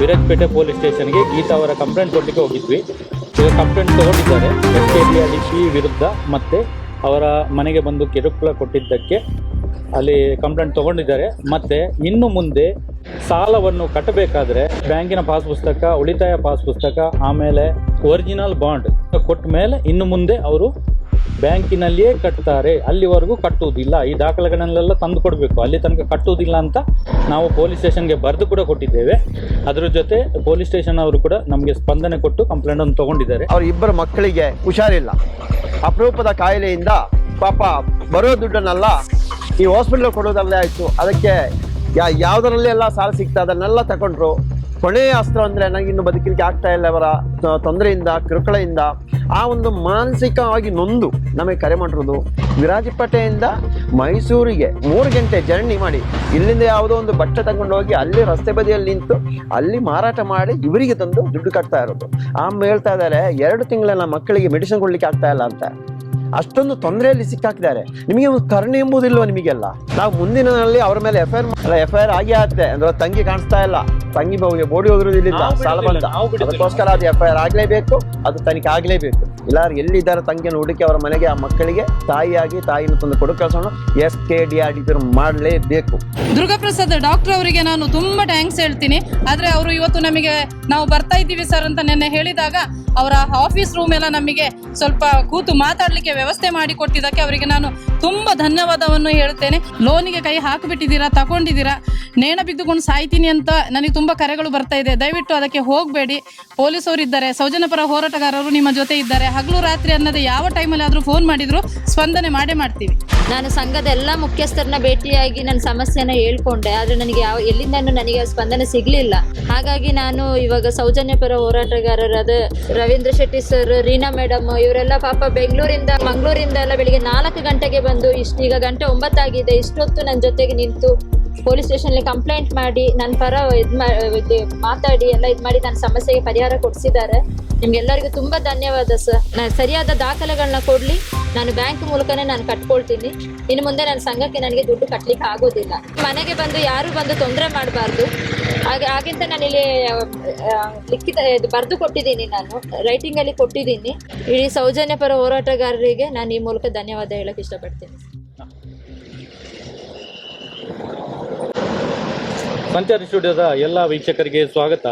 Virajpet police ಸ್ಟೇಷನ್ಗೆ ಗೀತಾ ಅವರ complaint ಕೊಡಲಿಕ್ಕೆ ಹೋಗಿದ್ವಿ. ಈಗ ಕಂಪ್ಲೇಂಟ್ ತಗೊಂಡಿದ್ದಾರೆ. ಎಸ್ ಕೆ ವಿರುದ್ಧ ಮತ್ತೆ ಅವರ ಮನೆಗೆ ಬಂದು ಕಿರುಕುಳ ಕೊಟ್ಟಿದ್ದಕ್ಕೆ ಅಲ್ಲಿ ಕಂಪ್ಲೇಂಟ್ ತಗೊಂಡಿದ್ದಾರೆ. ಮತ್ತು ಇನ್ನು ಮುಂದೆ ಸಾಲವನ್ನು ಕಟ್ಟಬೇಕಾದ್ರೆ ಬ್ಯಾಂಕಿನ ಪಾಸ್ ಪುಸ್ತಕ, ಉಳಿತಾಯ ಪಾಸ್ ಪುಸ್ತಕ, ಆಮೇಲೆ ಒರಿಜಿನಲ್ ಬಾಂಡ್ ಕೊಟ್ಟ ಮೇಲೆ ಇನ್ನು ಮುಂದೆ ಅವರು ಬ್ಯಾಂಕಿನಲ್ಲಿಯೇ ಕಟ್ತಾರೆ, ಅಲ್ಲಿವರೆಗೂ ಕಟ್ಟುವುದಿಲ್ಲ. ಈ ದಾಖಲೆಗಳನ್ನೆಲ್ಲ ತಂದು ಕೊಡಬೇಕು. ಅಲ್ಲಿ ತನಕ ಕಟ್ಟುವುದಿಲ್ಲ ಅಂತ ನಾವು ಪೊಲೀಸ್ ಸ್ಟೇಷನ್ಗೆ ಬರೆದು ಕೂಡ ಕೊಟ್ಟಿದ್ದೇವೆ. ಅದರ ಜೊತೆ ಪೊಲೀಸ್ ಸ್ಟೇಷನ್ ಅವರು ಕೂಡ ನಮಗೆ ಸ್ಪಂದನೆ ಕೊಟ್ಟು ಕಂಪ್ಲೇಂಟ್ ಅನ್ನು ತಗೊಂಡಿದ್ದಾರೆ. ಅವ್ರ ಇಬ್ಬರು ಮಕ್ಕಳಿಗೆ ಹುಷಾರಿಲ್ಲ. ಅಪರೂಪದ ಕಾಯಿಲೆಯಿಂದ ಪಾಪ ಬರೋ ದುಡ್ಡನ್ನೆಲ್ಲ ಈ ಹಾಸ್ಪಿಟ್ಲ್ ಕೊಡೋದಲ್ಲೇ ಆಯಿತು. ಅದಕ್ಕೆ ಯಾವುದರಲ್ಲಿ ಎಲ್ಲ ಸಾಲ ಸಿಗ್ತಾ ಅದನ್ನೆಲ್ಲ ತಗೊಂಡ್ರು. ಕೊನೆಯ ಅಸ್ತ್ರ ಅಂದರೆ ನನಗೆ ಇನ್ನು ಬದುಕಲಿಕ್ಕೆ ಆಗ್ತಾ ಇಲ್ಲ ಅವರ ತೊಂದರೆಯಿಂದ ಕಿರುಕುಳೆಯಿಂದ ಆ ಒಂದು ಮಾನಸಿಕವಾಗಿ ನೊಂದು ನಮಗೆ ಕರೆ ಮಾಡಿರೋದು ವಿರಾಜಪೇಟೆಯಿಂದ ಮೈಸೂರಿಗೆ ಮೂರು ಗಂಟೆ ಜರ್ನಿ ಮಾಡಿ ಇಲ್ಲಿಂದ ಯಾವುದೋ ಒಂದು ಬಟ್ಟೆ ತಗೊಂಡೋಗಿ ಅಲ್ಲಿ ರಸ್ತೆ ಬದಿಯಲ್ಲಿ ನಿಂತು ಅಲ್ಲಿ ಮಾರಾಟ ಮಾಡಿ ಇವರಿಗೆ ತಂದು ದುಡ್ಡು ಕಟ್ತಾ ಇರೋದು. ಆಮೇಲೆ ಹೇಳ್ತಾ ಇದ್ದಾರೆ, ಎರಡು ತಿಂಗಳ ಮಕ್ಕಳಿಗೆ ಮೆಡಿಸಿನ್ ಕೊಡ್ಲಿಕ್ಕೆ ಆಗ್ತಾ ಇಲ್ಲ ಅಂತ. ಅಷ್ಟೊಂದು ತೊಂದರೆಯಲ್ಲಿ ಸಿಕ್ಕಾಕಿದ್ದಾರೆ. ನಿಮಗೆ ಒಂದು ಕರುಣೆ ಎಂಬುದಿಲ್ಲ ನಿಮಗೆಲ್ಲ? ನಾವು ಮುಂದಿನಲ್ಲಿ ಅವ್ರ ಮೇಲೆ F I R F I R ಆಗೇ ಆಗುತ್ತೆ ಅಂದ್ರೆ ತಂಗಿ ಕಾಣಿಸ್ತಾ ಇಲ್ಲ. ತಂಗಿ ಬಾವಿಗೆ ಬೋಡಿ ಹೋಗಿರೋದಿಲ್ಲ ನಾವು ಸಾಲ ಬಂದ ಅದಕ್ಕೋಸ್ಕರ ಅದು ಎಫ್ ಐ ಆರ್ ಆಗಲೇಬೇಕು. ಅದು ತನಿಖೆ ಆಗಲೇಬೇಕು. ಇಲ್ಲ ಎಲ್ಲಿದ್ದಾರೆ ತಂಗಿಯನ್ನು ಹುಡುಕಿ ಅವರ ಮನೆಗೆ ಆ ಮಕ್ಕಳಿಗೆ? ತಾಯಿಯಾಗಿ ತಾಯಿನ ತಂದು ಕೊಡು ಕೆಲಸವನ್ನು S K D R D ಮಾಡಲೇಬೇಕು. ದುರ್ಗಾಪ್ರಸಾದ್ ಡಾಕ್ಟರ್ ಅವರಿಗೆ ನಾನು ತುಂಬಾ ಟ್ಯಾಂಕ್ಸ್ ಹೇಳ್ತೀನಿ. ಆದ್ರೆ ಅವರು ಇವತ್ತು ನಮಗೆ ನಾವು ಬರ್ತಾ ಇದ್ದೀವಿ ಸರ್ ಅಂತ ನೆನ್ನೆ ಹೇಳಿದಾಗ ಅವರ ಆಫೀಸ್ ರೂಮ್ ಎಲ್ಲ ನಮಗೆ ಸ್ವಲ್ಪ ಕೂತು ಮಾತಾಡಲಿಕ್ಕೆ ವ್ಯವಸ್ಥೆ ಮಾಡಿ ಕೊಟ್ಟಿದ್ದಕ್ಕೆ ಅವರಿಗೆ ನಾನು ತುಂಬಾ ಧನ್ಯವಾದವನ್ನು ಹೇಳ್ತೇನೆ ಲೋನಿಗೆ ಕೈ ಹಾಕಿಬಿಟ್ಟಿದ್ದೀರಾ, ತಗೊಂಡಿದ್ದೀರಾ? ನೇಣ ಬಿದ್ದುಕೊಂಡು ಸಾಯ್ತೀನಿ ಅಂತ ನನಗೆ ತುಂಬಾ ಕರೆಗಳು ಬರ್ತಾ ಇದೆ. ದಯವಿಟ್ಟು ಅದಕ್ಕೆ ಹೋಗಬೇಡಿ. ಪೊಲೀಸವರು ಇದ್ದಾರೆ, ಸೌಜನ್ಯಪರ ಹೋರಾಟಗಾರರು ನಿಮ್ಮ ಜೊತೆ ಇದ್ದಾರೆ. ಹಗಲು ರಾತ್ರಿ ಅನ್ನೋದೇ ಯಾವ ಟೈಮಲ್ಲಿ ಆದರೂ ಫೋನ್ ಮಾಡಿದ್ರು ಸ್ಪಂದನೆ ಮಾಡೇ ಮಾಡ್ತೀವಿ. ನಾನು ಸಂಘದ ಎಲ್ಲ ಮುಖ್ಯಸ್ಥರನ್ನ ಭೇಟಿಯಾಗಿ ನನ್ನ ಸಮಸ್ಯೆನ ಹೇಳ್ಕೊಂಡೆ. ಆದ್ರೆ ನನಗೆ ಯಾವ ಎಲ್ಲಿಂದನೂ ನನಗೆ ಸ್ಪಂದನೆ ಸಿಗ್ಲಿಲ್ಲ. ಹಾಗಾಗಿ ನಾನು ಇವಾಗ ಸೌಜನ್ಯಪರ ಹೋರಾಟಗಾರರಾದ ರವೀಂದ್ರ ಶೆಟ್ಟಿ ಸರ್ ರೀನಾ ಮೇಡಮ್ ಇವರೆಲ್ಲ ಪಾಪ ಬೆಂಗಳೂರಿಂದ, ಮಂಗಳೂರಿಂದ ಎಲ್ಲ ಬೆಳಿಗ್ಗೆ ನಾಲ್ಕು ಗಂಟೆಗೆ ಬಂದು ಇಷ್ಟು ಈಗ ಗಂಟೆ ಒಂಬತ್ತಾಗಿದೆ ಇಷ್ಟೊತ್ತು ನನ್ನ ಜೊತೆಗೆ ನಿಂತು ಪೊಲೀಸ್ ಅಲ್ಲಿ ಕಂಪ್ಲೇಂಟ್ ಮಾಡಿ ನನ್ನ ಪರ ಇದು ಮಾತಾಡಿ, ಎಲ್ಲ ಇದು ಮಾಡಿ ನನ್ನ ಸಮಸ್ಯೆಗೆ ಪರಿಹಾರ ಕೊಡಿಸಿದ್ದಾರೆ. ನಿಮ್ಗೆಲ್ಲರಿಗೂ ತುಂಬಾ ಧನ್ಯವಾದ ಸರ್. ನಾನು ಸರಿಯಾದ ದಾಖಲೆಗಳನ್ನ ಕೊಡ್ಲಿ. ನಾನು ಬ್ಯಾಂಕ್ ಮೂಲಕನೇ ನಾನು ಕಟ್ಕೊಳ್ತೀನಿ. ಇನ್ನು ಮುಂದೆ ನನ್ನ ಸಂಘಕ್ಕೆ ನನಗೆ ದುಡ್ಡು ಕಟ್ಟಲಿಕ್ಕೆ ಆಗೋದಿಲ್ಲ. ಮನೆಗೆ ಬಂದು ಯಾರು ಬಂದು ತೊಂದರೆ ಮಾಡಬಾರ್ದು. ಹಾಗೆ, ಹಾಗೆಂತ ನಾನು ಇಲ್ಲಿ ಲಿಖಿತ ಬರೆದು ಕೊಟ್ಟಿದ್ದೀನಿ ನಾನು. ರೈಟಿಂಗಲ್ಲಿ ಕೊಟ್ಟಿದ್ದೀನಿ. ಇಡೀ ಸೌಜನ್ಯ ಪರ ಹೋರಾಟಗಾರರಿಗೆ ನಾನು ಈ ಮೂಲಕ ಧನ್ಯವಾದ ಹೇಳಕ್ಕೆ ಇಷ್ಟಪಡ್ತೀನಿ. ಸಂಚಾರ ಸ್ಟುಡಿಯೋದ ಎಲ್ಲ ವೀಕ್ಷಕರಿಗೆ ಸ್ವಾಗತ.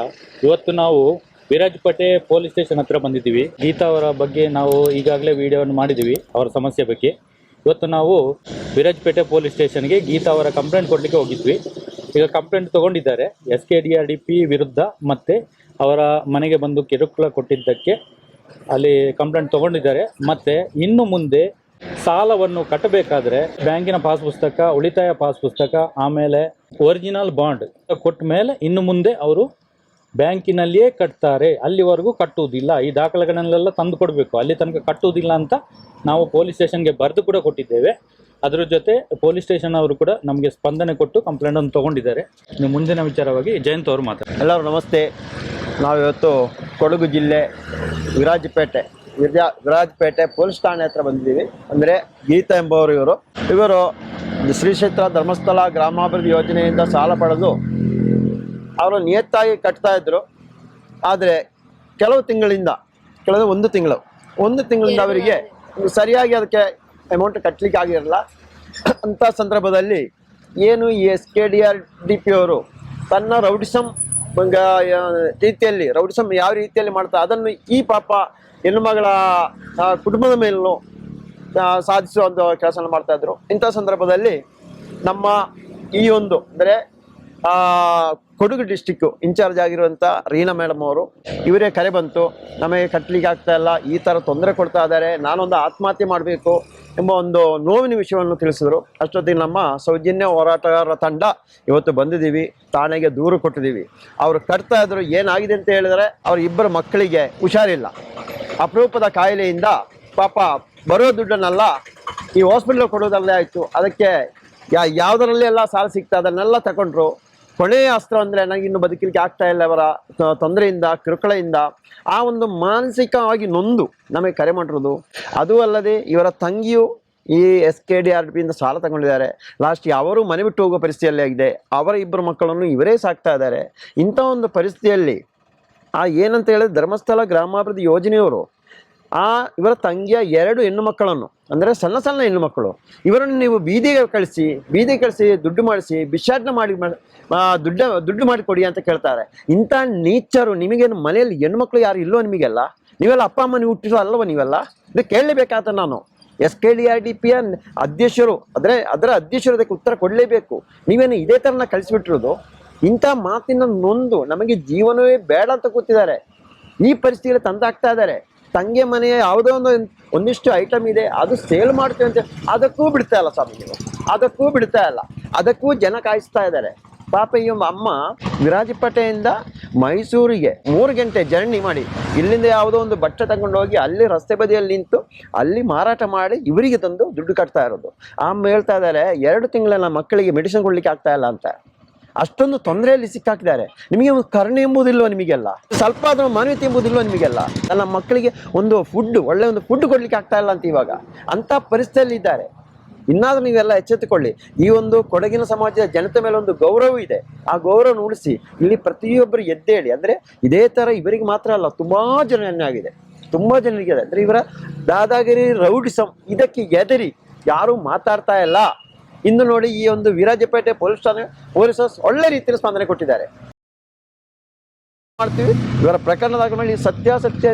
ಇವತ್ತು ನಾವು ವಿರಾಜಪೇಟೆ ಪೊಲೀಸ್ ಸ್ಟೇಷನ್ ಹತ್ರ ಬಂದಿದ್ದೀವಿ. ಗೀತಾ ಅವರ ಬಗ್ಗೆ ನಾವು ಈಗಾಗಲೇ ವಿಡಿಯೋವನ್ನು ಮಾಡಿದ್ದೀವಿ, ಅವರ ಸಮಸ್ಯೆ ಬಗ್ಗೆ. ಇವತ್ತು ನಾವು ವಿರಾಜಪೇಟೆ ಪೊಲೀಸ್ ಸ್ಟೇಷನ್ಗೆ ಗೀತಾ ಅವರ ಕಂಪ್ಲೇಂಟ್ ಕೊಡಲಿಕ್ಕೆ ಹೋಗಿದ್ವಿ. ಈಗ ಕಂಪ್ಲೇಂಟ್ ತಗೊಂಡಿದ್ದಾರೆ. S K D R D P ವಿರುದ್ಧ ಮತ್ತು ಅವರ ಮನೆಗೆ ಬಂದು ಕಿರುಕುಳ ಕೊಟ್ಟಿದ್ದಕ್ಕೆ ಅಲ್ಲಿ ಕಂಪ್ಲೇಂಟ್ ತೊಗೊಂಡಿದ್ದಾರೆ. ಮತ್ತು ಇನ್ನು ಮುಂದೆ ಸಾಲವನ್ನು ಕಟ್ಟಬೇಕಾದ್ರೆ ಬ್ಯಾಂಕಿನ ಪಾಸ್ ಪುಸ್ತಕ, ಉಳಿತಾಯ ಪಾಸ್ ಪುಸ್ತಕ, ಆಮೇಲೆ ಒರಿಜಿನಲ್ ಬಾಂಡ್ ಕೊಟ್ಟ ಮೇಲೆ ಇನ್ನು ಮುಂದೆ ಅವರು ಬ್ಯಾಂಕಿನಲ್ಲಿಯೇ ಕಟ್ತಾರೆ. ಅಲ್ಲಿವರೆಗೂ ಕಟ್ಟುವುದಿಲ್ಲ. ಈ ದಾಖಲೆಗಳನ್ನೆಲ್ಲ ತಂದು ಕೊಡಬೇಕು. ಅಲ್ಲಿ ತನಕ ಕಟ್ಟುವುದಿಲ್ಲ ಅಂತ ನಾವು ಪೊಲೀಸ್ ಸ್ಟೇಷನ್ಗೆ ಬರೆದು ಕೂಡ ಕೊಟ್ಟಿದ್ದೇವೆ. ಅದರ ಜೊತೆ ಪೊಲೀಸ್ ಸ್ಟೇಷನ್ ಅವರು ಕೂಡ ನಮಗೆ ಸ್ಪಂದನೆ ಕೊಟ್ಟು ಕಂಪ್ಲೇಂಟ್ ಅನ್ನು ತಗೊಂಡಿದ್ದಾರೆ. ಇನ್ನು ಮುಂದಿನ ವಿಚಾರವಾಗಿ ಜಯಂತ್ ಅವರು ಮಾತಾಡ್ತಾರೆ. ಎಲ್ಲರೂ ನಮಸ್ತೆ. ನಾವಿವತ್ತು ಕೊಡಗು ಜಿಲ್ಲೆ ವಿರಾಜಪೇಟೆ. ವಿರಾ ವಿರಾಜಪೇಟೆ ಪೊಲೀಸ್ ಠಾಣೆ ಹತ್ರ ಬಂದಿದ್ದೀವಿ. ಅಂದರೆ ಗೀತಾ ಎಂಬವರು ಇವರು. ಇವರು ಶ್ರೀ ಕ್ಷೇತ್ರ ಧರ್ಮಸ್ಥಳ ಗ್ರಾಮಾಭಿವೃದ್ಧಿ ಯೋಜನೆಯಿಂದ ಸಾಲ ಪಡೆದು ಅವರು ನಿಯತ್ತಾಗಿ ಕಟ್ತಾ ಇದ್ರು. ಆದರೆ ಕೆಲವು ತಿಂಗಳಿಂದ ಕೆಲವು ಒಂದು ತಿಂಗಳು ಒಂದು ತಿಂಗಳಿಂದ ಅವರಿಗೆ ಸರಿಯಾಗಿ ಅದಕ್ಕೆ ಅಮೌಂಟ್ ಕಟ್ಟಲಿಕ್ಕೆ ಆಗಿರಲ್ಲ. ಅಂಥ ಸಂದರ್ಭದಲ್ಲಿ ಏನು ಈ S K D R D P ಅವರು ತನ್ನ ರೌಡಿಸಮ್ ಮಂಗ ರೀತಿಯಲ್ಲಿ ರೌಡಿಸಮ್ ಯಾವ ರೀತಿಯಲ್ಲಿ ಮಾಡ್ತಾ, ಅದನ್ನು ಈ ಪಾಪ ಹೆಣ್ಣು ಮಗಳ ಕುಟುಂಬದ ಮೇಲೂ ಸಾಧಿಸುವ ಒಂದು ಕೆಲಸ ಮಾಡ್ತಾ ಇದ್ರು. ಇಂಥ ಸಂದರ್ಭದಲ್ಲಿ ನಮ್ಮ ಈ ಒಂದು, ಅಂದರೆ ಕೊಡಗು ಡಿಸ್ಟಿಕ್ಕು ಇನ್ಚಾರ್ಜ್ ಆಗಿರುವಂಥ ರೀನಾ ಮೇಡಮ್ ಅವರು, ಇವರೇ ಕರೆ ಬಂತು. ನಮಗೆ ಕಟ್ಟಲಿಕ್ಕೆ ಆಗ್ತಾ ಇಲ್ಲ. ಈ ಥರ ತೊಂದರೆ ಕೊಡ್ತಾ ಇದ್ದಾರೆ. ನಾನೊಂದು ಆತ್ಮಹತ್ಯೆ ಮಾಡಬೇಕು ಎಂಬ ಒಂದು ನೋವಿನ ವಿಷಯವನ್ನು ತಿಳಿಸಿದ್ರು. ಅಷ್ಟೊತ್ತಿಗೆ ನಮ್ಮ ಸೌಜನ್ಯ ಹೋರಾಟಗಾರರ ತಂಡ ಇವತ್ತು ಬಂದಿದ್ದೀವಿ. ಠಾಣೆಗೆ ದೂರು ಕೊಟ್ಟಿದ್ದೀವಿ. ಅವರು ಕಟ್ತಾ ಇದ್ರು. ಏನಾಗಿದೆ ಅಂತ ಹೇಳಿದರೆ ಅವ್ರ ಇಬ್ಬರು ಮಕ್ಕಳಿಗೆ ಹುಷಾರಿಲ್ಲ. ಅಪರೂಪದ ಕಾಯಿಲೆಯಿಂದ ಪಾಪ ಬರೋ ದುಡ್ಡನ್ನೆಲ್ಲ ಈ ಹಾಸ್ಪಿಟ್ಲಿಗೆ ಕೊಡೋದಲ್ಲೇ ಆಯಿತು. ಅದಕ್ಕೆ ಯಾ ಯಾವುದರಲ್ಲಿ ಎಲ್ಲ ಸಾಲ ಸಿಗ್ತಾ ಅದನ್ನೆಲ್ಲ ತಗೊಂಡ್ರು. ಕೊನೆಯ ಅಸ್ತ್ರ ಅಂದರೆ ನನಗೆ ಇನ್ನು ಬದುಕಲಿಕ್ಕೆ ಆಗ್ತಾ ಇಲ್ಲ ಅವರ ತೊಂದರೆಯಿಂದ ಕಿರುಕುಳೆಯಿಂದ ಆ ಒಂದು ಮಾನಸಿಕವಾಗಿ ನೊಂದು ನಮಗೆ ಕರೆ ಮಾಡಿರೋದು. ಅದು ಅಲ್ಲದೆ ಇವರ ತಂಗಿಯು ಈ ಎಸ್ ಕೆ ಡಿ ಆರ್ ಪಿಯಿಂದ ಸಾಲ ತಗೊಂಡಿದ್ದಾರೆ. ಲಾಸ್ಟ್ ಅವರು ಮನೆ ಬಿಟ್ಟು ಹೋಗೋ ಪರಿಸ್ಥಿತಿಯಲ್ಲಿ ಆಗಿದೆ. ಅವರ ಇಬ್ಬರು ಮಕ್ಕಳನ್ನು ಇವರೇ ಸಾಕ್ತಾ ಇದ್ದಾರೆ. ಇಂಥ ಒಂದು ಪರಿಸ್ಥಿತಿಯಲ್ಲಿ, ಆ ಏನಂತ ಹೇಳಿದ್ರೆ ಧರ್ಮಸ್ಥಳ ಗ್ರಾಮಾಭಿವೃದ್ಧಿ ಯೋಜನೆಯವರು ಆ ಇವರ ತಂಗಿಯ ಎರಡು ಹೆಣ್ಣು ಮಕ್ಕಳನ್ನು ಅಂದರೆ ಸಣ್ಣ ಸಣ್ಣ ಹೆಣ್ಣು ಮಕ್ಕಳು ಇವರನ್ನು ನೀವು ಬೀದಿಗೆ ಕಳಿಸಿ ಬೀದಿಗೆ ಕಳಿಸಿ ದುಡ್ಡು ಮಾಡಿಸಿ, ಭಿಕ್ಷಾಟನೆ ಮಾಡಿ ದುಡ್ಡು ದುಡ್ಡ, ದುಡ್ಡು ಮಾಡಿ ಕೊಡಿ ಅಂತ ಕೇಳ್ತಾರೆ. ಇಂಥ ನೀಚರು ನಿಮಗೇನು ಮನೆಯಲ್ಲಿ ಹೆಣ್ಮಕ್ಳು ಯಾರು ಇಲ್ಲೋ ನಿಮಗೆಲ್ಲ? ನೀವೆಲ್ಲ ಅಪ್ಪ, ಅಮ್ಮ ಹುಟ್ಟಿರೋ ಅಲ್ಲವ ನೀವೆಲ್ಲ? ಇದು ಕೇಳಲೇಬೇಕಾದ ನಾನು. S K D R D ಪಿಯ ಅಧ್ಯಕ್ಷರು, ಅಂದರೆ ಅದರ ಅಧ್ಯಕ್ಷರು ಅದಕ್ಕೆ ಉತ್ತರ ಕೊಡಲೇಬೇಕು. ನೀವೇನು ಇದೇ ಥರನ ಕಳಿಸ್ಬಿಟ್ಟಿರೋದು? ಇಂಥ ಮಾತಿನ ನೊಂದು ನಮಗೆ ಜೀವನವೇ ಬೇಡ ಅಂತ ಕೂತಿದ್ದಾರೆ. ಈ ಪರಿಸ್ಥಿತಿಯಲ್ಲಿ ತಂದಾಗ್ತಾ ಇದ್ದಾರೆ. ತಂಗೆ ಮನೆಯ ಯಾವುದೋ ಒಂದು ಒಂದಿಷ್ಟು ಐಟಮ್ ಇದೆ, ಅದು ಸೇಲ್ ಮಾಡ್ತೀವಿ ಅಂತ ಅದಕ್ಕೂ ಬಿಡ್ತಾ ಇಲ್ಲ ಸ್ವಾಮಿ ಅದಕ್ಕೂ ಬಿಡ್ತಾ ಇಲ್ಲ. ಅದಕ್ಕೂ ಜನ ಕಾಯಿಸ್ತಾ ಇದ್ದಾರೆ. ಪಾಪ ಈ ಅಮ್ಮ ವಿರಾಜಪೇಟೆಯಿಂದ ಮೈಸೂರಿಗೆ ಮೂರು ಗಂಟೆ ಜರ್ನಿ ಮಾಡಿ, ಇಲ್ಲಿಂದ ಯಾವುದೋ ಒಂದು ಬಟ್ಟೆ ತಗೊಂಡು ಹೋಗಿ ಅಲ್ಲಿ ರಸ್ತೆ ಬದಿಯಲ್ಲಿ ನಿಂತು ಅಲ್ಲಿ ಮಾರಾಟ ಮಾಡಿ ಇವರಿಗೆ ತಂದು ದುಡ್ಡು ಕಟ್ತಾ ಇರೋದು. ಅಮ್ಮ ಹೇಳ್ತಾ ಇದ್ದಾರೆ, ಎರಡು ತಿಂಗಳ ಮಕ್ಕಳಿಗೆ ಮೆಡಿಸಿನ್ ಕೊಡ್ಲಿಕ್ಕೆ ಆಗ್ತಾ ಇಲ್ಲ ಅಂತ. ಅಷ್ಟೊಂದು ತೊಂದರೆಯಲ್ಲಿ ಸಿಕ್ಕಾಕಿದ್ದಾರೆ. ನಿಮಗೆ ಒಂದು ಕರುಣೆ ಎಂಬುದಿಲ್ವ ನಿಮಗೆಲ್ಲ? ಸ್ವಲ್ಪ ಆದರೂ ಮಾನವೀಯತೆ ಎಂಬುದಿಲ್ವ ನಿಮಗೆಲ್ಲ? ನನ್ನ ಮಕ್ಕಳಿಗೆ ಒಂದು ಫುಡ್ ಒಳ್ಳೆ ಒಂದು ಫುಡ್ ಕೊಡ್ಲಿಕ್ಕೆ ಆಗ್ತಾ ಇಲ್ಲ ಅಂತ ಇವಾಗ. ಅಂತ ಪರಿಸ್ಥಿತಿಯಲ್ಲಿ ಇದ್ದಾರೆ. ಇನ್ನಾದ್ರೂ ನೀವೆಲ್ಲ ಎಚ್ಚೆತ್ತುಕೊಳ್ಳಿ. ಈ ಒಂದು ಕೊಡಗಿನ ಸಮಾಜದ ಜನತೆ ಮೇಲೆ ಒಂದು ಗೌರವ ಇದೆ. ಆ ಗೌರವ ಉಳಿಸಿ ಇಲ್ಲಿ ಪ್ರತಿಯೊಬ್ಬರು ಎದ್ದೇಳಿ. ಅಂದ್ರೆ ಇದೇ ತರ ಇವರಿಗೆ ಮಾತ್ರ ಅಲ್ಲ, ತುಂಬಾ ಆಗಿದೆ. ತುಂಬಾ ಜನರಿಗೆ ಅಂದರೆ ಇವರ ದಾದಾಗಿರಿ ರೌಡಿಸಂ ಇದಕ್ಕೆ ಎದರಿ ಯಾರು ಮಾತಾಡ್ತಾ ಇಲ್ಲ. ಇನ್ನು ನೋಡಿ ಈ ಒಂದು ವಿರಾಜಪೇಟೆ ಪೊಲೀಸ್ ಠಾಣೆ ಪೊಲೀಸರು ಒಳ್ಳೆ ರೀತಿಯಲ್ಲಿ ಸ್ಪಂದನೆ ಕೊಟ್ಟಿದ್ದಾರೆ. ಮಾಡ್ತೀವಿ. ಇವರ ಪ್ರಕರಣದ ಮೇಲೆ ಸತ್ಯಾಸತ್ಯ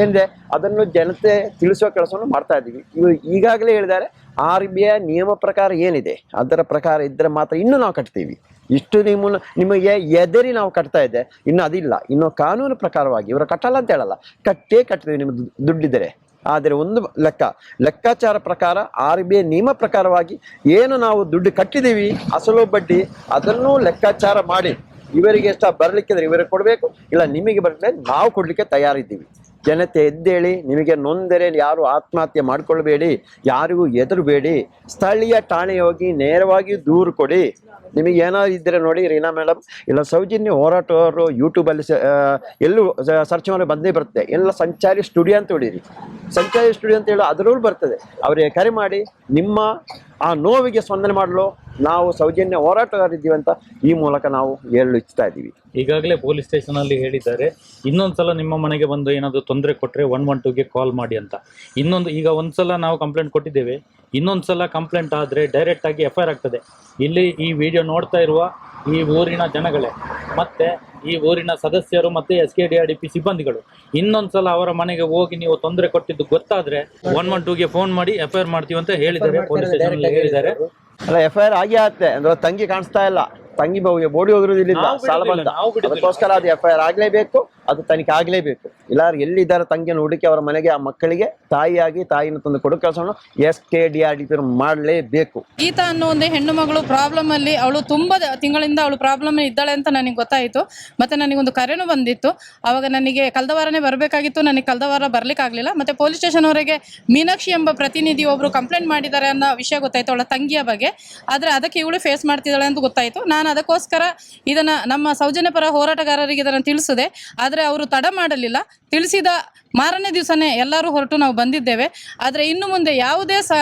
ಏನಿದೆ, ಅದನ್ನು ಜನತೆ ತಿಳಿಸುವ ಕೆಲಸವನ್ನು ಮಾಡ್ತಾ ಇದ್ದೀವಿ. ಇವರು ಈಗಾಗಲೇ ಹೇಳಿದ್ದಾರೆ, ಆರ್ ಬಿ ಐ ನಿಯಮ ಪ್ರಕಾರ ಏನಿದೆ, ಅದರ ಪ್ರಕಾರ ಇದ್ದರೆ ಮಾತ್ರ ಇನ್ನೂ ನಾವು ಕಟ್ತೀವಿ. ಇಷ್ಟು ನಿಮ್ಮ, ನಿಮಗೆ ಎದರಿ ನಾವು ಕಟ್ತಾ ಇದ್ದೆ, ಇನ್ನು ಅದಿಲ್ಲ. ಇನ್ನು ಕಾನೂನು ಪ್ರಕಾರವಾಗಿ, ಇವರು ಕಟ್ಟಲ್ಲ ಅಂತ ಹೇಳಲ್ಲ. ಕಟ್ಟೇ ಕಟ್ತೀವಿ ನಿಮ್ಮ ದುಡ್ಡು- ದುಡ್ಡಿದ್ದರೆ ಆದರೆ ಒಂದು ಲೆಕ್ಕ, ಲೆಕ್ಕಾಚಾರ ಪ್ರಕಾರ ಆರ್ ಬಿ ಐ ನಿಯಮ ಪ್ರಕಾರವಾಗಿ ಏನು ನಾವು ದುಡ್ಡು ಕಟ್ಟಿದ್ದೀವಿ, ಅಸಲು ಬಡ್ಡಿ, ಅದನ್ನು ಲೆಕ್ಕಾಚಾರ ಮಾಡಿ ಇವರಿಗೆ ಎಷ್ಟ ಬರ್ಲಿಕ್ಕಿದ್ರೆ ಇವರಿಗೆ ಕೊಡಬೇಕು, ಇಲ್ಲ ನಿಮಗೆ ಬರಲಿಕ್ಕೆ ನಾವು ಕೊಡಲಿಕ್ಕೆ ತಯಾರಿದ್ದೀವಿ. ಜನತೆ ಎದ್ದೇಳಿ, ನಿಮಗೆ ನೊಂದರೆ ಯಾರು ಆತ್ಮಹತ್ಯೆ ಮಾಡಿಕೊಳ್ಬೇಡಿ, ಯಾರಿಗೂ ಎದುರುಬೇಡಿ ಸ್ಥಳೀಯ ಠಾಣೆ ಹೋಗಿ ನೇರವಾಗಿ ದೂರು ಕೊಡಿ. ನಿಮಗೆ ಏನಾದ್ರು ಇದ್ದರೆ ನೋಡಿ, ರೀನಾ ಮೇಡಮ್ ಇಲ್ಲ, ಸೌಜನ್ಯ ಹೋರಾಟವರು ಯೂಟ್ಯೂಬಲ್ಲಿ ಎಲ್ಲೂ ಸರ್ಚ್ ಮಾಡಿ ಬಂದೇ ಬರುತ್ತೆ. ಎಲ್ಲ ಸಂಚಾರಿ ಸ್ಟುಡಿಯೋ ಅಂತ ಹೊಡೀರಿ ಸಂಚಾರಿ ಸ್ಟುಡಿಯೋ ಅಂತ ಹೇಳೋ ಅದರಲ್ಲೂ ಬರ್ತದೆ. ಅವರಿಗೆ ಕರೆ ಮಾಡಿ, ನಿಮ್ಮ ಆ ನೋವಿಗೆ ಸ್ಪಂದನೆ ಮಾಡಲು ನಾವು ಸೌಜನ್ಯ ಹೋರಾಟಗಾರಿದ್ದೀವಿ ಅಂತ ಈ ಮೂಲಕ ನಾವು ಹೇಳಲು ಇಚ್ಛಾ ಇದ್ದೀವಿ. ಈಗಾಗಲೇ ಪೊಲೀಸ್ ಸ್ಟೇಷನ್ ಅಲ್ಲಿ ಹೇಳಿದ್ದಾರೆ ಇನ್ನೊಂದ್ಸಲ ನಿಮ್ಮ ಮನೆಗೆ ಬಂದು ಏನಾದರೂ ತೊಂದರೆ ಕೊಟ್ಟರೆ ಒನ್ ಒನ್ ಟೂಗೆ ಕಾಲ್ ಮಾಡಿ ಅಂತ. ಇನ್ನೊಂದು ಈಗ ಒಂದ್ಸಲ ನಾವು ಕಂಪ್ಲೇಂಟ್ ಕೊಟ್ಟಿದ್ದೇವೆ ಇನ್ನೊಂದ್ಸಲ ಕಂಪ್ಲೇಂಟ್ ಆದ್ರೆ ಡೈರೆಕ್ಟ್ ಆಗಿ ಎಫ್ ಐ ಆರ್ ಆಗ್ತದೆ. ಇಲ್ಲಿ ಈ ವಿಡಿಯೋ ನೋಡ್ತಾ ಇರುವ ಈ ಊರಿನ ಜನಗಳೇ ಮತ್ತೆ ಈ ಊರಿನ ಸದಸ್ಯರು ಮತ್ತೆ S K D R D P ಸಿಬ್ಬಂದಿಗಳು ಇನ್ನೊಂದ್ಸಲ ಅವರ ಮನೆಗೆ ಹೋಗಿ ನೀವು ತೊಂದರೆ ಕೊಟ್ಟಿದ್ದು ಗೊತ್ತಾದ್ರೆ ಒನ್ ಒನ್ ಟೂಗೆ ಫೋನ್ ಮಾಡಿ ಎಫ್ ಐ ಆರ್ ಮಾಡ್ತೀವಿ ಅಂತ ಹೇಳಿದ್ದಾರೆ ಪೊಲೀಸ್ ಸ್ಟೇಷನ್ ಹೇಳಿದ್ದಾರೆ. ಅಲ್ಲ ಎಫ್ ಐ ಆರ್ ಆಗಿ ಆಗುತ್ತೆ ಅಂದ್ರೆ ತಂಗಿ ಕಾಣಿಸ್ತಾ ಇಲ್ಲ. ತಂಗಿ ಬೋಡಿ ಹೋಗಿರೋದು ಇಲ್ಲಿಂದ. ನಾವು ಸಾಲ ಬಂತ ಅದಕ್ಕೋಸ್ಕರ ಅದು ಎಫ್ ಐ ಆರ್ ಆಗ್ಲೇಬೇಕು. ಅದು ತನಿಖೆ ಆಗ್ಲೇಬೇಕು. ಇಲ್ಲ ಎಲ್ಲಿದ್ದಾರೆ ತಂಗಿಯನ್ನು ಹುಡುಕಿ ಅವರ ಮನೆಗೆ, ಆ ಮಕ್ಕಳಿಗೆ ತಾಯಿಯಾಗಿ ತಾಯಿನ ತಂದು ಕೊಡೋ ಕೆಲಸವನ್ನು S K D R D P ಮಾಡಲೇಬೇಕು. ಗೀತಾ ಅನ್ನೋ ಒಂದು ಹೆಣ್ಣು ಮಗಳು ಪ್ರಾಬ್ಲಮ್ ಅಲ್ಲಿ ಅವಳು ತುಂಬಾ ತಿಂಗಳಿಂದ ಅವಳು ಪ್ರಾಬ್ಲಮ್ ಇದ್ದಾಳೆ ಅಂತ ನನಗೆ ಗೊತ್ತಾಯಿತು. ಮತ್ತೆ ನನಗೊಂದು ಕರೆನೂ ಬಂದಿತ್ತು. ಅವಾಗ ನನಗೆ ಕಳೆದ ಬರಬೇಕಾಗಿತ್ತು. ನನಗೆ ಕಳೆದ ವಾರ ಬರ್ಲಿಕ್ಕೆ ಆಗಲಿಲ್ಲ. ಮತ್ತೆ ಪೊಲೀಸ್ ಸ್ಟೇಷನ್ ಅವರಿಗೆ ಮೀನಾಕ್ಷಿ ಎಂಬ ಪ್ರತಿನಿಧಿ ಒಬ್ರು ಕಂಪ್ಲೇಂಟ್ ಮಾಡಿದ್ದಾರೆ ಅನ್ನೋ ವಿಷಯ ಗೊತ್ತಾಯ್ತು ಅವಳ ತಂಗಿಯ ಬಗ್ಗೆ. ಆದ್ರೆ ಅದಕ್ಕೆ ಇವಳು ಫೇಸ್ ಮಾಡ್ತಿದ್ದಾಳೆ ಅಂತ ಗೊತ್ತಾಯ್ತು. ನಾನು ಅದಕ್ಕೋಸ್ಕರ ಇದನ್ನ ನಮ್ಮ ಸೌಜನ್ಯ ಪರ ಹೋರಾಟಗಾರರಿಗೆ ಇದನ್ನು ತಿಳಿಸಿದೆ. ಆದ್ರೆ ಅವರು ತಡ ಮಾಡಲಿಲ್ಲ. ತಿಳಿಸಿದ ಮಾರನೇ ದಿವಸನೇ ಎಲ್ಲರೂ ಹೊರಟು ನಾವು ಬಂದಿದ್ದೇವೆ. ಆದರೆ ಇನ್ನು ಮುಂದೆ ಯಾವುದೇ ಸ,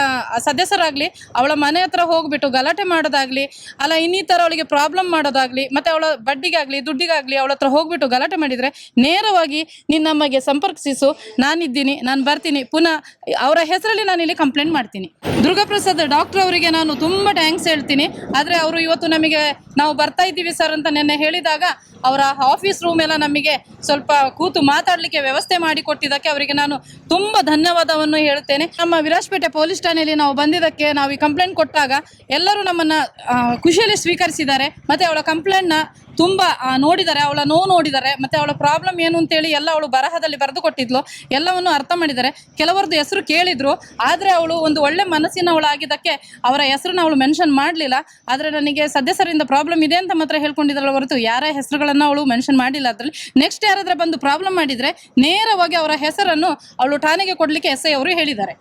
ಸದಸ್ಯರಾಗಲಿ, ಅವಳ ಮನೆ ಹತ್ರ ಹೋಗ್ಬಿಟ್ಟು ಗಲಾಟೆ ಮಾಡೋದಾಗಲಿ, ಅಲ್ಲ ಇನ್ನಿತರ ಅವಳಿಗೆ ಪ್ರಾಬ್ಲಮ್ ಮಾಡೋದಾಗ್ಲಿ, ಮತ್ತೆ ಅವಳ ಬಡ್ಡಿಗಾಗ್ಲಿ, ದುಡ್ಡಿಗಾಗ್ಲಿ ಅವಳ ಹತ್ರ ಹೋಗ್ಬಿಟ್ಟು ಗಲಾಟೆ ಮಾಡಿದರೆ ನೇರವಾಗಿ ನೀನು ನಮಗೆ ಸಂಪರ್ಕಿಸು ನಾನಿದ್ದೀನಿ, ನಾನು ಬರ್ತೀನಿ, ಪುನಃ ಅವರ ಹೆಸರಲ್ಲಿ ನಾನು ಇಲ್ಲಿ ಕಂಪ್ಲೇಂಟ್ ಮಾಡ್ತೀನಿ. ದುರ್ಗಾಪ್ರಸಾದ್ ಡಾಕ್ಟರ್ ಅವರಿಗೆ ನಾನು ತುಂಬ ಟ್ಯಾಂಕ್ಸ್ ಹೇಳ್ತೀನಿ. ಆದರೆ ಅವರು ಇವತ್ತು ನಮಗೆ, ನಾವು ಬರ್ತಾ ಇದ್ದೀವಿ ಸರ್ ಅಂತ ನೆನ್ನೆ ಹೇಳಿದಾಗ, ಅವರ ಆಫೀಸ್ ರೂಮ್ ಎಲ್ಲ ನಮಗೆ ಸ್ವಲ್ಪ ಕೂತು ಮಾತಾಡಲಿಕ್ಕೆ ವ್ಯವಸ್ಥೆ ಮಾಡಿ ಕೊಟ್ಟಿದ್ದಕ್ಕೆ ಅವರಿಗೆ ನಾನು ತುಂಬ ಧನ್ಯವಾದವನ್ನು ಹೇಳುತ್ತೇನೆ. ನಮ್ಮ ವಿರಾಜಪೇಟೆ ಪೊಲೀಸ್ ಠಾಣೆಯಲ್ಲಿ ನಾವು ಬಂದಿದ್ದಕ್ಕೆ ನಾವು ಈ ಕಂಪ್ಲೇಂಟ್ ಕೊಟ್ಟಾಗ ಎಲ್ಲರೂ ನಮ್ಮನ್ನ ಖುಷಿಯಲ್ಲಿ ಸ್ವೀಕರಿಸಿದ್ದಾರೆ. ಮತ್ತೆ ಅವಳ ಕಂಪ್ಲೇಂಟ್ನ ತುಂಬ ನೋಡಿದ್ದಾರೆ ಅವಳ ನೋವು ನೋಡಿದ್ದಾರೆ ಮತ್ತೆ ಅವಳ ಪ್ರಾಬ್ಲಮ್ ಏನು ಅಂತೇಳಿ ಎಲ್ಲ ಅವಳು ಬರಹದಲ್ಲಿ ಬರೆದು ಕೊಟ್ಟಿದ್ಲು. ಎಲ್ಲವನ್ನು ಅರ್ಥ ಮಾಡಿದ್ದಾರೆ ಕೆಲವರದ್ದು ಹೆಸರು ಕೇಳಿದ್ರು, ಆದರೆ ಅವಳು ಒಂದು ಒಳ್ಳೆ ಮನಸ್ಸಿನವಳಾಗಿದ್ದಕ್ಕೆ ಅವರ ಹೆಸರನ್ನ ಅವಳು ಮೆನ್ಷನ್ ಮಾಡಲಿಲ್ಲ. ಆದರೆ ನನಗೆ ಸದಸ್ಯರಿಂದ ಪ್ರಾಬ್ಲಮ್ ಇದೆ ಅಂತ ಮಾತ್ರ ಹೇಳ್ಕೊಂಡಿದ್ದಾಳೆ ಹೊರತು ಯಾರ ಹೆಸರುಗಳನ್ನು ಅವಳು ಮೆನ್ಷನ್ ಮಾಡಿಲ್ಲ ಅದರಲ್ಲಿ. ನೆಕ್ಸ್ಟ್ ಯಾರಾದ್ರೂ ಬಂದು ಪ್ರಾಬ್ಲಮ್ ಮಾಡಿದರೆ ನೇರವಾಗಿ ಅವರ ಹೆಸರನ್ನು ಅವಳು ಠಾಣೆಗೆ ಕೊಡಲಿಕ್ಕೆ ಎಸ್ ಐ ಅವರು ಹೇಳಿದ್ದಾರೆ.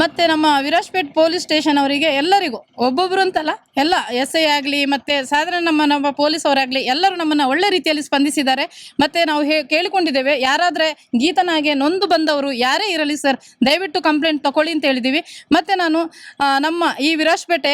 ಮತ್ತೆ ನಮ್ಮ ವಿರಾಜ್ಪೇಟ್ ಪೊಲೀಸ್ ಸ್ಟೇಷನ್ ಅವರಿಗೆ ಎಲ್ಲರಿಗೂ, ಒಬ್ಬೊಬ್ರು ಅಂತಲ್ಲ, ಎಲ್ಲ ಎಸ್ ಐ ಆಗಲಿ, ಮತ್ತೆ ಸಾಧಾರಣ ನಮ್ಮ ನಮ್ಮ ಪೊಲೀಸ್ ಅವರಾಗಲಿ ಎಲ್ಲರೂ ನಮ್ಮನ್ನು ಒಳ್ಳೆ ರೀತಿಯಲ್ಲಿ ಸ್ಪಂದಿಸಿದ್ದಾರೆ. ಮತ್ತೆ ನಾವು ಹೇ, ಕೇಳಿಕೊಂಡಿದ್ದೇವೆ, ಯಾರಾದರೆ ಗೀತನಾಗೆ ನೊಂದು ಬಂದವರು ಯಾರೇ ಇರಲಿ ಸರ್, ದಯವಿಟ್ಟು ಕಂಪ್ಲೇಂಟ್ ತಗೊಳ್ಳಿ ಅಂತ ಹೇಳಿದ್ದೀವಿ ಮತ್ತೆ ನಾನು ನಮ್ಮ ಈ ವಿರಾಜ್ಪೇಟೆ,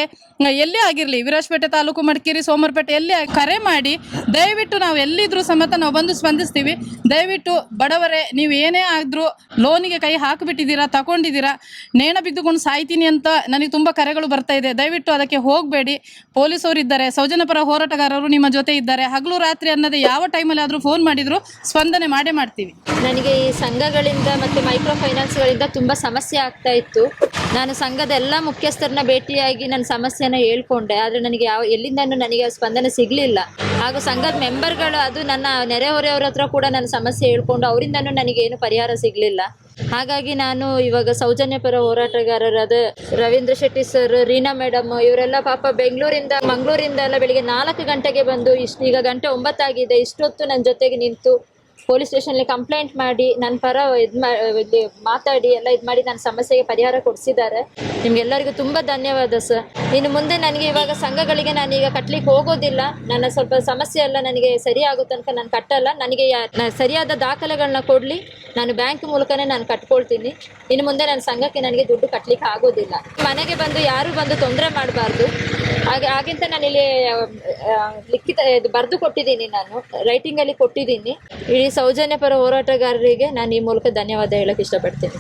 ಎಲ್ಲೇ ಆಗಿರಲಿ, ವಿರಾಜ್ಪೇಟೆ ತಾಲೂಕು ಮಡಿಕೇರಿ ಸೋಮವಾರಪೇಟೆ ಎಲ್ಲೇ ಕರೆ ಮಾಡಿ, ದಯವಿಟ್ಟು ನಾವು ಎಲ್ಲಿದ್ರೂ ಸಮೇತ ನಾವು ಬಂದು ಸ್ಪಂದಿಸ್ತೀವಿ. ದಯವಿಟ್ಟು ಬಡವರೇ, ನೀವು ಏನೇ ಆದರೂ ಲೋನಿಗೆ ಕೈ ಹಾಕಿಬಿಟ್ಟಿದ್ದೀರಾ, ತಗೊಂಡಿದ್ದೀರಾ, ನೇಣ ಬಿದ್ದುಕೊಂಡು ಸಾಯ್ತೀನಿ ಅಂತ ನನಗೆ ತುಂಬ ಕರೆಗಳು ಬರ್ತಾ ಇದೆ. ದಯವಿಟ್ಟು ಅದಕ್ಕೆ ಹೋಗಬೇಡಿ. ಪೊಲೀಸರು ಇದ್ದಾರೆ ಸೌಜನ್ಯಪರ ಹೋರಾಟಗಾರರು ನಿಮ್ಮ ಜೊತೆ ಇದ್ದಾರೆ. ಹಗಲು ರಾತ್ರಿ ಅನ್ನೋದೇ ಯಾವ ಟೈಮಲ್ಲಿ ಆದರೂ ಫೋನ್ ಮಾಡಿದರೂ ಸ್ಪಂದನೆ ಮಾಡೇ ಮಾಡ್ತೀವಿ. ನನಗೆ ಈ ಸಂಘಗಳಿಂದ ಮತ್ತು ಮೈಕ್ರೋ ಫೈನಾನ್ಸ್ಗಳಿಂದ ತುಂಬ ಸಮಸ್ಯೆ ಆಗ್ತಾ ಇತ್ತು. ನಾನು ಸಂಘದ ಎಲ್ಲ ಮುಖ್ಯಸ್ಥರನ್ನ ಭೇಟಿಯಾಗಿ ನನ್ನ ಸಮಸ್ಯೆನ ಹೇಳ್ಕೊಂಡೆ. ಆದರೆ ನನಗೆ ಯಾವ, ಎಲ್ಲಿಂದನೂ ನನಗೆ ಸ್ಪಂದನೆ ಸಿಗಲಿಲ್ಲ. ಹಾಗೂ ಸಂಘದ ಮೆಂಬರ್ಗಳು ಅದು ನನ್ನ ನೆರೆಹೊರೆಯವ್ರ ಹತ್ರ ಕೂಡ ನನ್ನ ಸಮಸ್ಯೆ ಹೇಳ್ಕೊಂಡು ಅವರಿಂದನೂ ನನಗೇನು ಪರಿಹಾರ ಸಿಗಲಿಲ್ಲ. ಹಾಗಾಗಿ ನಾನು ಇವಾಗ ಸೌಜನ್ಯಪರ ಹೋರಾಟಗಾರರಾದ ರವೀಂದ್ರ ಶೆಟ್ಟಿ ಸರ್ ರೀನಾ ಮೇಡಮ್ ಇವರೆಲ್ಲ ಪಾಪ ಬೆಂಗಳೂರಿಂದ, ಮಂಗಳೂರಿಂದ ಎಲ್ಲ ಬೆಳಿಗ್ಗೆ ನಾಲ್ಕು ಗಂಟೆಗೆ ಬಂದು ಇಷ್ಟು ಈಗ ಗಂಟೆ ಒಂಬತ್ತಾಗಿದೆ, ಇಷ್ಟೊತ್ತು ನನ್ನ ಜೊತೆಗೆ ನಿಂತು ಪೊಲೀಸ್ ಸ್ಟೇಷನ್ಲಿ ಕಂಪ್ಲೇಂಟ್ ಮಾಡಿ ನನ್ನ ಪರ ಇದು ಮಾತಾಡಿ, ಎಲ್ಲ ಇದು ಮಾಡಿ ನನ್ನ ಸಮಸ್ಯೆಗೆ ಪರಿಹಾರ ಕೊಡಿಸಿದ್ದಾರೆ. ನಿಮ್ಗೆಲ್ಲರಿಗೂ ತುಂಬ ಧನ್ಯವಾದ ಸರ್. ಇನ್ನು ಮುಂದೆ ನನಗೆ ಇವಾಗ ಸಂಘಗಳಿಗೆ ನಾನು ಈಗ ಕಟ್ಲಿಕ್ಕೆ ಹೋಗೋದಿಲ್ಲ. ನನ್ನ ಸ್ವಲ್ಪ ಸಮಸ್ಯೆ ಎಲ್ಲ ನನಗೆ ಸರಿ ಆಗೋ ತನಕ ನಾನು ಕಟ್ಟಲ್ಲ. ನನಗೆ ಸರಿಯಾದ ದಾಖಲೆಗಳನ್ನ ಕೊಡಲಿ. ನಾನು ಬ್ಯಾಂಕ್ ಮೂಲಕನೇ ನಾನು ಕಟ್ಕೊಳ್ತೀನಿ. ಇನ್ನು ಮುಂದೆ ನನ್ನ ಸಂಘಕ್ಕೆ ನನಗೆ ದುಡ್ಡು ಕಟ್ಟಲಿಕ್ಕೆ ಆಗೋದಿಲ್ಲ. ಮನೆಗೆ ಬಂದು ಯಾರು ಬಂದು ತೊಂದರೆ ಮಾಡಬಾರ್ದು. ಹಾಗೆ ಹಾಗೆಂತ ನಾನು ಇಲ್ಲಿ ಲಿಖಿತ ಬರೆದು ಕೊಟ್ಟಿದ್ದೀನಿ ನಾನು. ರೈಟಿಂಗ್ ಅಲ್ಲಿ ಕೊಟ್ಟಿದ್ದೀನಿ. ಇಡೀ ಸೌಜನ್ಯಪರ ಹೋರಾಟಗಾರರಿಗೆ ನಾನು ಈ ಮೂಲಕ ಧನ್ಯವಾದ ಹೇಳಕ್ ಇಷ್ಟಪಡ್ತೀನಿ.